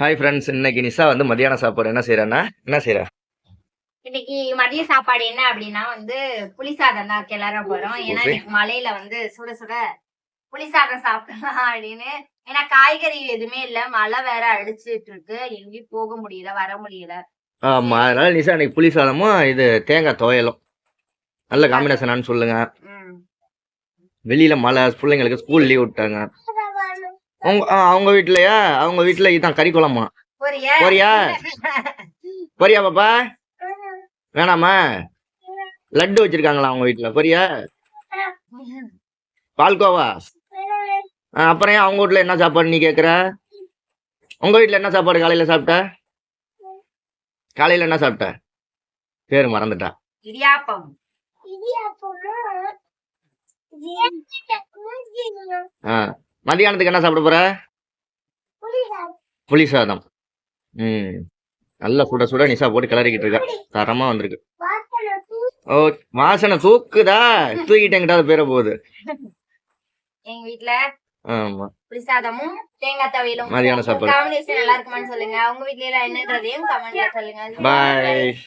Hi friends இன்னைக்கு நிஷா வந்து மதியான சாப்பாடு என்ன செய்யறேன்னா என்ன செய்யற இன்னைக்கு மதிய சாப்பாடு என்ன அப்படின்னா வந்து புளிசாதம் தான் கிளற போறோம். ஏன்னா. இன்னைக்கு மழையில வந்து சுட சுட புளிசாதம் சாப்பிடலாம் அப்படின்னு. ஏன்னா காய்கறி எதுவுமே இல்ல. மழை வேற அடிச்சிட்டு இருக்கு. எங்கேயும் போக முடியல வர முடியல. ஆமா அதனால நிஷா இன்னைக்கு புளி சாதமும் இது தேங்காய் துவையலும். நல்ல காம்பினேஷனான்னு சொல்லுங்க. வெளியில மழை பிள்ளைங்களுக்கு ஸ்கூல் லீவ் விட்டாங்க. ஆ, அவங்க வீட்லயா? அவங்க வீட்ல இதான் கறி குழம்பா. போறியா? போறியா? பாப்பா? வேணாமா? லட்டு வச்சிருக்காங்களா அவங்க வீட்ல? போறியா? பால்கோவா? ஆ, அப்புறம் ஏன் அவங்க வீட்ல என்ன சாப்பாடு நீ கேக்குற? உங்க வீட்ல என்ன சாப்பாடு காலையில சாப்பிட்ட? காலையில என்ன சாப்பிட்ட? பேரு மறந்துட்டா. இடியாப்பம்? ஆ. மதியானத்துக்கு என்ன சாப்பிட போற? புளி சாதம். ம். நல்ல சுட சுட நிஷா போட்டு கிளறிக்கிட்டு இருக்கா. தரமா வந்திருக்கு. ஓ வாசனை தூக்குதா? தூக்கிட்டேங்கிட்ட பேர போகுது. எங்க வீட்ல ஆமா. தேங்காய் துவையலும். மதியான சாப்பாடு. காம்பினேஷன் நல்லா இருக்குமான்னு சொல்லுங்க. உங்க வீட்ல என்னன்றதையும் கமெண்ட்ல சொல்லுங்க. பாய்